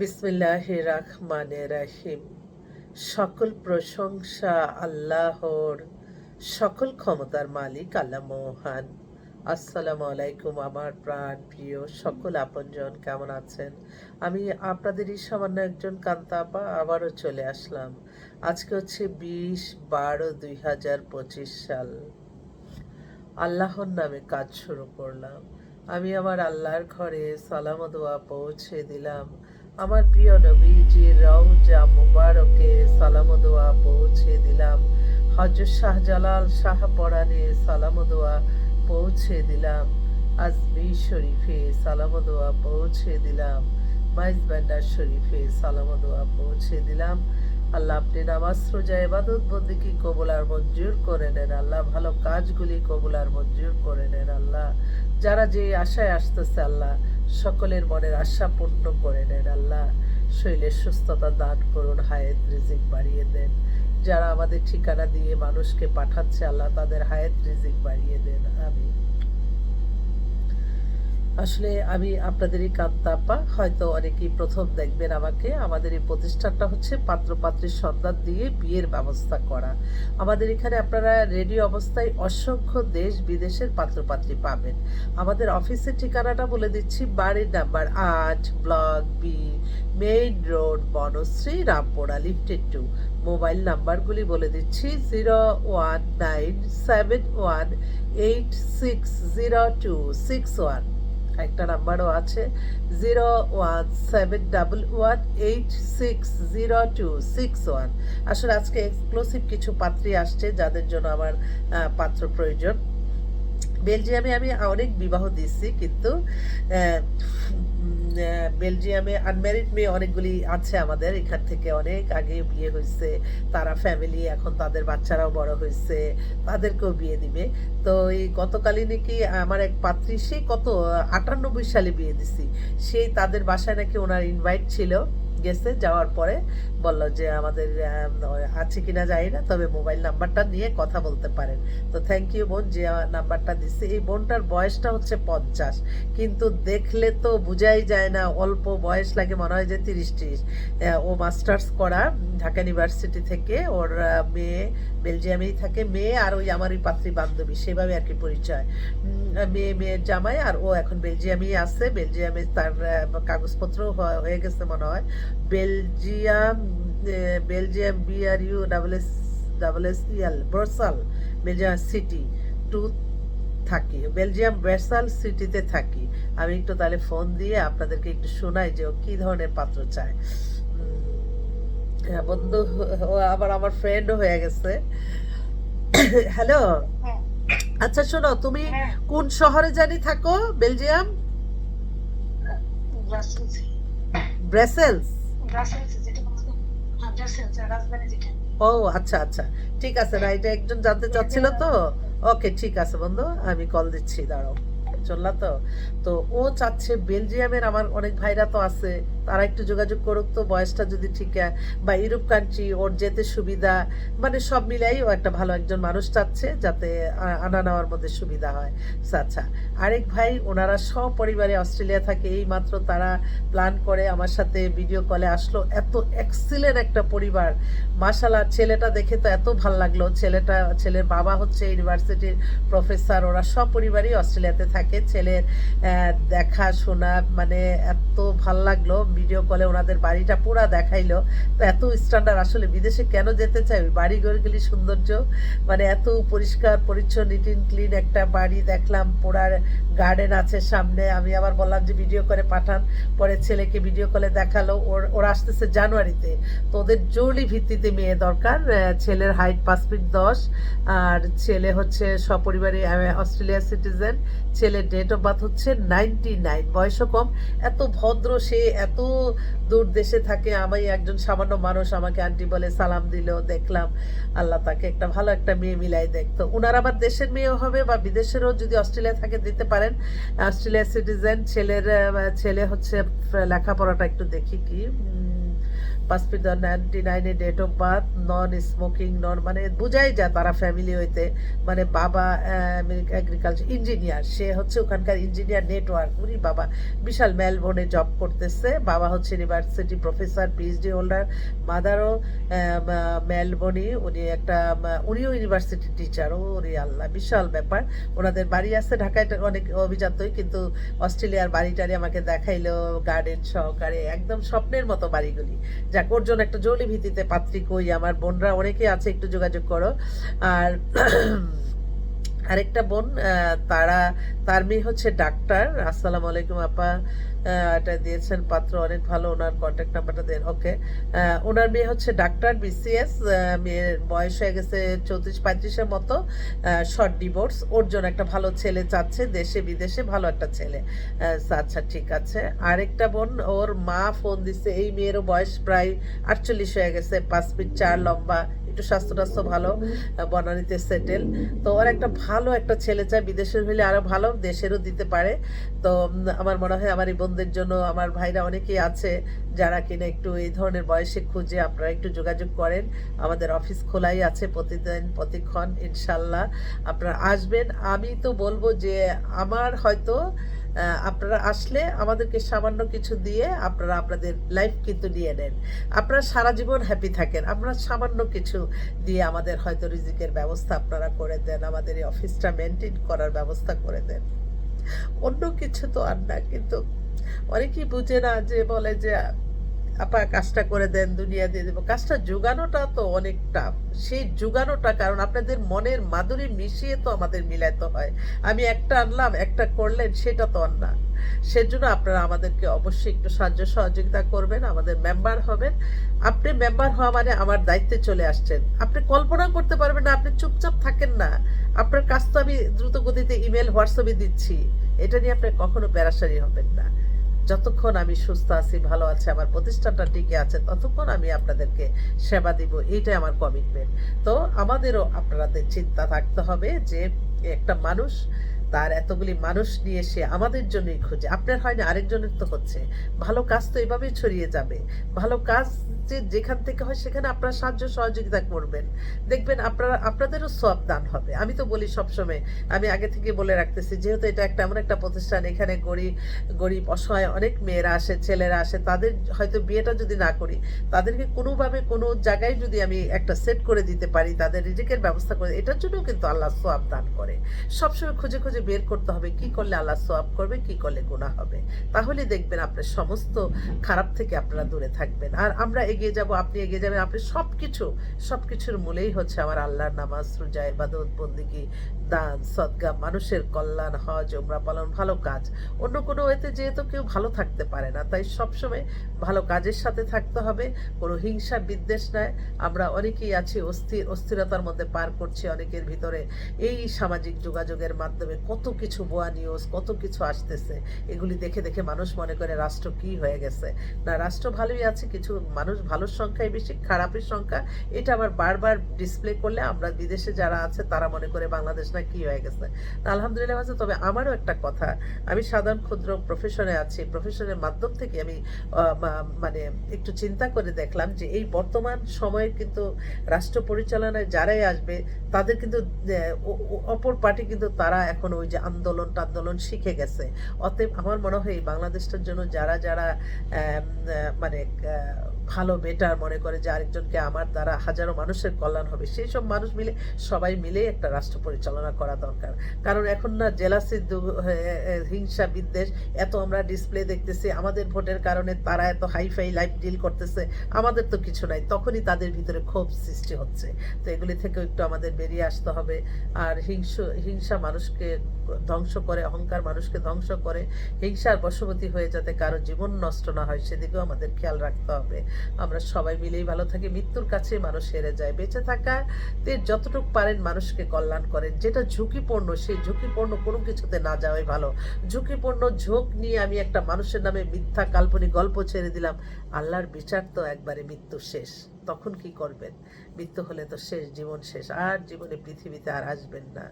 বিসমিল্লাহ রাহমান রাহিম সকল প্রশংসা আল্লাহর, সকল ক্ষমতার মালিক আল্লাহ মহান। আসসালামু আলাইকুম আমার প্রাণ প্রিয় সকল আপনজন, কেমন আছেন? আমি আপনাদেরই সামান্য একজন কান্তাপা, আবারও চলে আসলাম। আজকে হচ্ছে বিশ বারো দুই হাজার পঁচিশ সাল। আল্লাহর নামে কাজ শুরু করলাম। আমি আমার আল্লাহর ঘরে সালাম দোয়া পৌঁছে দিলাম। আমার প্রিয় নবীজির রওজা মুবারকে সালাম দোয়া পৌঁছে দিলাম। হজরত শাহজালাল শাহ পরানে সালাম দোয়া পৌঁছে দিলাম। আজমি শরীফে সালাম দোয়া পৌঁছে দিলাম। মাইজ ব্যান্ডার শরীফে সালাম দোয়া পৌঁছে দিলাম। আল্লাহ আপনি নামাজ, রোজা এবাদত বন্দিকে কবুল আর মঞ্জুর করে নেন। আল্লাহ ভালো কাজগুলি কবুল আর মঞ্জুর করে নেন। আল্লাহ, যারা যে আশায় আসতেছে আল্লাহ সকলের মনের আশা পূর্ণ করে নেন। আল্লাহ শৈলের সুস্থতা দান করুন, হায়াত রিজিক বাড়িয়ে দেন। যারা আমাদের ঠিকানা দিয়ে মানুষকে পাঠাচ্ছে, আল্লাহ তাদের হায়াত রিজিক বাড়িয়ে দেন। আমি আসলে আমি আপনাদের এই কান্তাপ্পা হয়তো অনেকেই প্রথম দেখবেন আমাকে। আমাদের এই প্রতিষ্ঠানটা হচ্ছে পাত্র পাত্রীর সন্ধান দিয়ে বিয়ের ব্যবস্থা করা। আমাদের এখানে আপনারা রেডি অবস্থায় অসংখ্য দেশ বিদেশের পাত্রপাত্রী পাবেন। আমাদের অফিসের ঠিকানাটা বলে দিচ্ছি, বাড়ির নাম্বার আট, block B main road, Banasree Rampura lifted to mobile নাম্বারগুলি বলে দিচ্ছি, zero one nine seven one eight six zero two six one. একটা নাম্বারও আছে, zero one seven double one eight six zero two six one. আসলে আজকে exclusive কিছু পাত্রী আসছে যাদের জন্য আমার পাত্র প্রয়োজন। বেলজিয়ামে আমি অনেক বিবাহ দিচ্ছি কিন্তু বেলজিয়ামে আনম্যারিড মেয়ে অনেকগুলি আছে আমাদের, এখান থেকে অনেক আগে বিয়ে হয়েছে, তারা ফ্যামিলি এখন তাদের বাচ্চারাও বড় হয়েছে, তাদেরকেও বিয়ে দিবে। তো এই গতকালই নাকি আমার এক পাত্রী সেই কত, আটানব্বই সালে বিয়ে দিছি সেই তাদের বাসায় নাকি ওনার ইনভাইট ছিল, গেছে, যাওয়ার পরে বলল যে আমাদের আম, আছে কিনা জানি না তবে মোবাইল নাম্বারটা নিয়ে কথা বলতে পারেন। তো থ্যাংক ইউ বোন যে নাম্বারটা দিচ্ছে এই বোনটার বয়সটা হচ্ছে পঞ্চাশ। কিন্তু দেখলে তো বোঝাই যায় না অল্প বয়স লাগে মনে হয় যে তিরিশ ত্রিশ ও মাস্টার্স করা ঢাকা ইউনিভার্সিটি থেকে ওর মেয়ে বেলজিয়ামেই থাকে মেয়ে আর ওই আমার ওই পাত্রী বান্ধবী সেভাবে আর কি পরিচয়। মেয়ে মেয়ের জামাই আর ও এখন বেলজিয়ামেই আছে। বেলজিয়ামে তার কাগজপত্র হয়ে গেছে মনে হয়। Belgium Belgium B R U double S double S E L Brussels Belgium city two থাকি। বেলজিয়াম ব্রেসাল সিটিতে থাকি। আমি একটু তাহলে ফোন দিয়ে আপনাদেরকে একটু শোনাই যে ও কি ধরনের পাত্র চায়। হ্যাঁ, বন্ধু ও আবার আমার ফ্রেন্ডও হয়ে গেছে। হ্যালো হ্যাঁ, আচ্ছা শোনো তুমি হ্যাঁ, কোন শহরে জানি থাকো? বেলজিয়াম? ব্রাসেলস? ব্রেসেলস। ও আচ্ছা আচ্ছা। ঠিক আছে না এটা একজন জানতে চাচ্ছিল তো? ওকে ঠিক আছে বন্ধু আমি কল দিচ্ছি দাঁড়াও। চললা তো? তো ও চাচ্ছে বেলজিয়ামের আমার অনেক ভাইরা তো আছে। তারা একটু যোগাযোগ করুক তো বয়সটা যদি ঠিক বা ইউরোপ কান্ট্রি ওর যেতে সুবিধা মানে সব মিলাই ও একটা ভালো একজন মানুষ চাচ্ছে যাতে আনা নেওয়ার মধ্যে সুবিধা হয়। আচ্ছা আরেক ভাই ওনারা সপরিবারে অস্ট্রেলিয়া থাকে এই মাত্র তারা প্ল্যান করে আমার সাথে ভিডিও কলে আসলো। এত এক্সিলেন্ট একটা পরিবার। মাশাল্লাহ ছেলেটা দেখে তো এত ভালো লাগল। ছেলেটা ছেলের বাবা হচ্ছে ইউনিভার্সিটির প্রফেসর ওরা সব পরিবারই অস্ট্রেলিয়াতে থাকে। ছেলের আহ, দেখা শোনা মানে এত ভালো লাগল। ভিডিও কলে ওনাদের বাড়িটা পুরা দেখাইলো। তো এত স্ট্যান্ডার্ড আসলে বিদেশে কেন যেতে চাই বাড়ি ঘরগুলি সৌন্দর্য। মানে এত পরিষ্কার, পরিচ্ছন্ন নিট ইন ক্লিন একটা বাড়ি দেখলাম, পুরার গার্ডেন আছে সামনে। আমি আবার বললাম যে ভিডিও করে পাঠান। পরে ছেলেকে ভিডিও কলে দেখাল। ওর, ওরা আসতেছে জানুয়ারিতে। তো ওদের জরুরি ভিত্তিতে মেয়ে দরকার। ছেলের হাইট পাঁচ ফিট দশ। আর ছেলে হচ্ছে সপরিবারে অস্ট্রেলিয়া সিটিজেন ছেলের ডেট অফ বার্থ হচ্ছে নাইনটি নাইন বয়সও কম। এত ভদ্র সে, এত দূর দেশে থাকে, আমি একজন সামান্য মানুষ, আমাকে আন্টি বলে সালাম দিল, দেখলাম আল্লাহ তাকে একটা ভালো একটা মেয়ে মিলাই দেখতো ওনার আবার দেশের মেয়েও হবে বা বিদেশেরও যদি অস্ট্রেলিয়া থাকে, দিতে পারেন। অস্ট্রেলিয়া সিটিজেন ছেলের ছেলে হচ্ছে লেখাপড়াটা একটু দেখি কি। উম, পাসপিদ নাইনটি নাইনে date of birth non smoking non মানে বোঝাই যায় তারা ফ্যামিলি হইতে। মানে বাবা এগ্রিকালচার ইঞ্জিনিয়ার সে হচ্ছে ওখানকার ইঞ্জিনিয়ার নেটওয়ার্ক উনি বাবা বিশাল মেলবোর্নে জব করতেছে। বাবা হচ্ছে ইউনিভার্সিটি প্রফেসর পিএইচডি হোল্ডার মাদারও মেলবোর্নই উনি একটা উনিও ইউনিভার্সিটি টিচার ও উনি আল্লাহ বিশাল ব্যাপার। ওনাদের বাড়ি আছে ঢাকায় অনেক অভিজাতই কিন্তু অস্ট্রেলিয়ার বাড়ি টাড়ি আমাকে দেখাইলো গার্ডেন সহকারে একদম স্বপ্নের মতো বাড়িগুলি। যাক, ওর জন্য একটা জরুরি ভিত্তিতে পাত্রী কই, আমার বোনরা অনেকে আছে, একটু যোগাযোগ করো। আর আরেকটা বোন তারা, তার মেয়ে হচ্ছে ডাক্তার। আসসালামু আলাইকুম, আপা। এটা দিয়েছেন পাত্র, অনেক ভালো ওনার কন্ট্যাক্ট নাম্বারটা দেন। ওকে ওনার মেয়ে হচ্ছে ডাক্তার বিসিএস মেয়ের বয়স হয়ে গেছে চৌত্রিশ, পঁয়ত্রিশের মতো শর্ট ডিভোর্স ওর জন্য একটা ভালো ছেলে চাচ্ছে, দেশে, বিদেশে ভালো একটা ছেলে। আচ্ছা ঠিক আছে। আরেকটা বোন, ওর মা ফোন দিছে, এই মেয়েরও বয়স প্রায় আটচল্লিশ হয়ে গেছে, পাঁচ ফিট চার লম্বা। একটু স্বাস্থ্য টাস্থ্য ভালো বনানীতে সেটেল তো ওর একটা ভালো একটা ছেলে চায়, বিদেশের হলে আরও ভালো, দেশেরও দিতে পারে। তো আমার মনে হয় আমার এই বোনদের জন্য আমার ভাইরা অনেকেই আছে যারা কিনা একটু এই ধরনের বয়সে খুঁজে আপনারা একটু যোগাযোগ করেন। আমাদের অফিস খোলাই আছে প্রতিদিন, প্রতিক্ষণ, ইনশাল্লাহ। আপনারা আসবেন। আমি তো বলব যে আমার হয়তো আপনারা আসলে আমাদেরকে সামান্য কিছু দিয়ে আপনারা আপনাদের লাইফ কিন্তু নিয়ে নেন। আপনারা সারা জীবন হ্যাপি থাকেন। আপনারা সামান্য কিছু দিয়ে আমাদের হয়তো রিজিকের ব্যবস্থা আপনারা করে দেন, আমাদের এই অফিসটা মেনটেন করার ব্যবস্থা করে দেন। অন্য কিছু তো আর না, কিন্তু অনেকেই বুঝে না যে বলে যে আপা কাজটা করে দেন, দুনিয়া দিয়ে দেবো। কাজটা জোগানোটা তো অনেক টাফ সেই জোগানোটা, কারণ আপনাদের মনের মাধুরী মিশিয়ে তো আমাদের মিলাইতে হয়। আমি একটা আনলাম, একটা করলেন, সেটা তো আর না। সেজন্য আপনারা আমাদেরকে অবশ্যই একটু সাহায্য সহযোগিতা করবেন, আমাদের মেম্বার হবেন। আপনি মেম্বার হওয়া মানে আমার দায়িত্বে চলে আসছেন। আপনি কল্পনা করতে পারবেন না, আপনি চুপচাপ থাকেন না। আপনার কাজ তো আমি দ্রুত গতিতে ইমেল হোয়াটসঅ্যাপে দিচ্ছি। এটা নিয়ে আপনি কখনো প্যারাসারি হবেন না। যতক্ষণ আমি সুস্থ আছি, ভালো আছে, আমার প্রতিষ্ঠানটা টিকে আছে, ততক্ষণ আমি আপনাদেরকে সেবা দিব। এইটাই আমার কমিটমেন্ট তো আমাদেরও আপনাদের চিন্তা থাকতে হবে যে একটা মানুষ তার এতগুলি মানুষ নিয়ে সে আমাদের জন্যই খোঁজে। আপনার হয় না, আরেকজনের তো হচ্ছে। ভালো কাজ তো এভাবেই ছড়িয়ে যাবে। ভালো কাজ যে যেখান থেকে হয় সেখানে আপনারা সাহায্য সহযোগিতা করবেন। দেখবেন আপনারা, আপনাদেরও সব দান হবে। আমি তো বলি সবসময়, আমি আগে থেকে বলে রাখতেছি, যেহেতু এটা একটা এমন একটা প্রতিষ্ঠান, এখানে গরিব গরিব, অসহায় অনেক মেয়েরা আসে, ছেলেরা আসে, তাদের হয়তো বিয়েটা যদি না করি, তাদেরকে কোনোভাবে কোনো জায়গায় যদি আমি একটা সেট করে দিতে পারি, তাদের রিজিকের ব্যবস্থা করে, এটার জন্যও কিন্তু আল্লাহ সোয়াব দান করে। সবসময় খুঁজে খুঁজে বের করতে হবে, কি করলে আল্লাহ সোয়াব করবে, কি করলে গুণা হবে। তাহলে দেখবেন আপনার সমস্ত খারাপ থেকে আপনারা দূরে থাকবেন। আর আমরা এগিয়ে যাব, আপনি এগিয়ে যাবেন, আপনি সব কিছু সব কিছুর মূলেই হচ্ছে আমার আল্লাহর নামাজ, রোজা, ইবাদত, বন্দিগি দান সদগা, মানুষের কল্যাণ, হজ ওমরা পালন ভালো কাজ। অন্য কোনো ওয়েতে যেহেতু কেউ ভালো থাকতে পারে না। তাই সবসময় ভালো কাজের সাথে থাকতে হবে। কোনো হিংসা, বিদ্বেষ নয়। আমরা অনেকেই আছি অস্থির, অস্থিরতার মধ্যে পার করছি অনেকের ভিতরে। এই সামাজিক যোগাযোগের মাধ্যমে কত কিছু বোয়া নিউজ কত কিছু আসতেছে। এগুলি দেখে দেখে মানুষ মনে করে রাষ্ট্র কি হয়ে গেছে। না, রাষ্ট্র ভালোই আছে, কিছু মানুষ ভালোর সংখ্যাই বেশি, খারাপের সংখ্যা। এটা আবার বারবার ডিসপ্লে করলে আমরা বিদেশে যারা আছে, তারা মনে করে বাংলাদেশ না কি হয়ে গেছে? তা আলহামদুলিল্লাহ আছে তবে আমারও একটা কথা। আমি সাধারণ ক্ষুদ্র প্রফেশনে আছি। প্রফেশনের মাধ্যম থেকে আমি মানে একটু চিন্তা করে দেখলাম যে এই বর্তমান সময়ে কিন্তু রাষ্ট্র পরিচালনায় যারাই আসবে, তাদের কিন্তু অপর পার্টি কিন্তু তারা এখন ওই যে আন্দোলন টান্দোলন শিখে গেছে। অতএব আমার মনে হয় বাংলাদেশটার জন্য যারা যারা মানে ভালো বেটার মনে করে যে আরেকজনকে আমার দ্বারা হাজারো মানুষের কল্যাণ হবে। সেই সব মানুষ মিলে, সবাই মিলে একটা রাষ্ট্র পরিচালনা করা দরকার। কারণ এখন না জেলাসি হিংসা বিদ্বেষ এত আমরা ডিসপ্লে দেখতেছি, আমাদের ভোটের কারণে তারা এত হাইফাই লাইফ ডিল করতেছে, আমাদের তো কিছু নাই, তখনই তাদের ভিতরে ক্ষোভ সৃষ্টি হচ্ছে। তো এগুলি থেকেও একটু আমাদের বেরিয়ে আসতে হবে। আর হিংস, হিংসা মানুষকে ধ্বংস করে, অহংকার মানুষকে ধ্বংস করে, হিংসার বশবতী হয়ে যাতে কারও জীবন নষ্ট না হয়, সেদিকেও আমাদের খেয়াল রাখতে হবে। আমরা সবাই মিলেই ভালো থাকি, মৃত্যুর কাছে মানুষ হেরে যায়। বেঁচে থাকাতে যতটুকু পারেন মানুষকে কল্যাণ করেন। যেটা ঝুঁকিপূর্ণ, সেই ঝুঁকিপূর্ণ কোনো কিছুতে না যাওয়াই ভালো। ঝুঁকিপূর্ণ ঝোঁক নিয়ে আমি একটা মানুষের নামে মিথ্যা কাল্পনিক গল্প ছেড়ে দিলাম। আল্লাহর বিচার তো একবারে মৃত্যু শেষ। তখন কি করবেন? মৃত্যু হলে তো শেষ, জীবন শেষ। আর জীবনে পৃথিবীতে আর আসবেন না।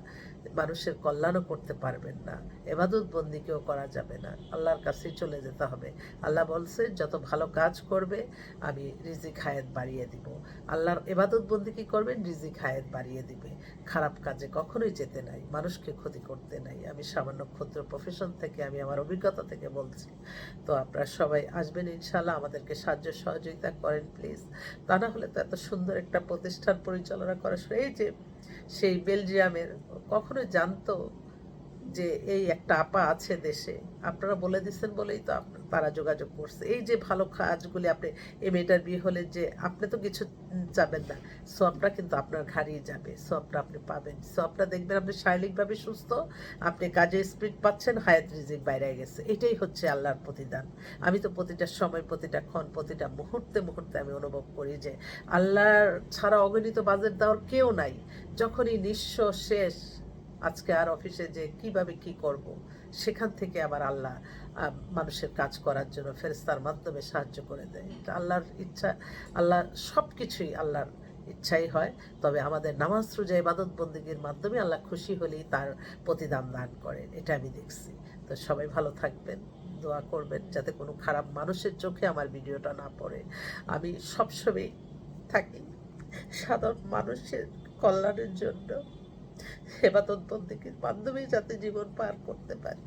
মানুষের কল্যাণও করতে পারবেন না। এবাদত বন্দিকেও করা যাবে না। আল্লাহর কাছেই চলে যেতে হবে। আল্লাহ বলছে যত ভালো কাজ করবে, আমি রিজিক হায়াত বাড়িয়ে দিব। আল্লাহর এবাদত বন্দি কি করবেন? রিজিক হায়াত বাড়িয়ে দিবে। খারাপ কাজে কখনোই যেতে নাই। মানুষকে ক্ষতি করতে নাই। আমি সামান্য ক্ষুদ্র প্রফেশন থেকে, আমি আমার অভিজ্ঞতা থেকে বলছি। তো আপনারা সবাই আসবেন ইনশাল্লাহ আমাদেরকে সাহায্য সহযোগিতা করেন, প্লিজ। তা না হলে তো এত সুন্দর একটা প্রতিষ্ঠান পরিচালনা করা সেই যে সেই বেলজিয়ামের কখনো জানতো যে এই একটা আপা আছে দেশে, আপনারা বলে দিচ্ছেন বলেই তো তারা যোগাযোগ করছে। এই যে ভালো কাজগুলি আপনি, এই মেয়েটার বিয়ে হলে যে আপনি তো কিছু যাবেন না সবটা কিন্তু আপনার ঘাড়িয়ে যাবে সবটা আপনি পাবেন। সবটা দেখবেন আপনি শারীরিকভাবে সুস্থ, আপনি কাজে স্পিড পাচ্ছেন, হায়াত রিজিক বাইরে গেছে। এটাই হচ্ছে আল্লাহর প্রতিদান। আমি তো প্রতিটা সময়, প্রতিটা ক্ষণ, প্রতিটা মুহূর্তে মুহূর্তে আমি অনুভব করি যে আল্লাহর ছাড়া অগণিত বাজেট দেওয়ার কেউ নাই। যখনই নিঃস্ব শেষ আজকে আর অফিসে যে কীভাবে কি করব, সেখান থেকে আবার আল্লাহ মানুষের কাজ করার জন্য ফেরেস্তার মাধ্যমে সাহায্য করে দেয়। আল্লাহর ইচ্ছা, আল্লাহ সব কিছুই আল্লাহর ইচ্ছাই হয়। তবে আমাদের নামাজ রোজা ইবাদত বন্দীগীর মাধ্যমে আল্লাহ খুশি হলেই তার প্রতিদান দান করেন, এটা আমি দেখছি। তো সবাই ভালো থাকবেন, দোয়া করবেন, যাতে কোনো খারাপ মানুষের চোখে আমার ভিডিওটা না পড়ে। আমি সবসময় থাকি সাধারণ মানুষের কল্যাণের জন্য। হেবাতত বন্দিকির মাধ্যমে যাতে জীবন পার করতে পারি।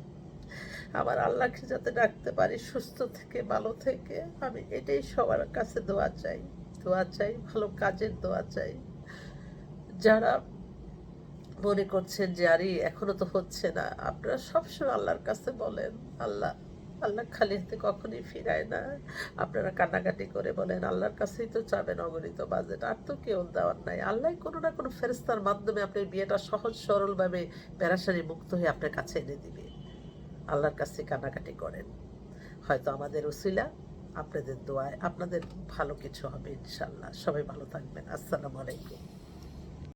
আমার আল্লাহকে যাতে ডাকতে পারি, সুস্থ থেকে, ভালো থেকে, আমি এটাই সবার কাছে দোয়া চাই। দোয়া চাই, ভালো কাজের দোয়া চাই। যারা মনে করছেন যে, আরে এখনও তো হচ্ছে না, আপনারা সবসময় আল্লাহর কাছে বলেন, আল্লাহ আল্লাহ খালি হাতে কখনই ফিরায় না। আপনারা কান্নাকাটি করে বলেন, আল্লাহর কাছেই তো চাবেন অগণিত বাজেট। আর তো কেউ দেওয়ার নাই। আল্লাহ কোনো না কোনো ফেরেস্তার মাধ্যমে আপনার বিয়েটা সহজ, সরলভাবে প্যারাসারি মুক্ত হয়ে আপনার কাছে এনে দিবে। আল্লাহর কাছে কান্নাকাটি করেন। হয়তো আমাদের উসিলা আপনাদের দোয়ায় আপনাদের ভালো কিছু হবে ইনশাল্লাহ সবাই ভালো থাকবেন। আসসালামু আলাইকুম।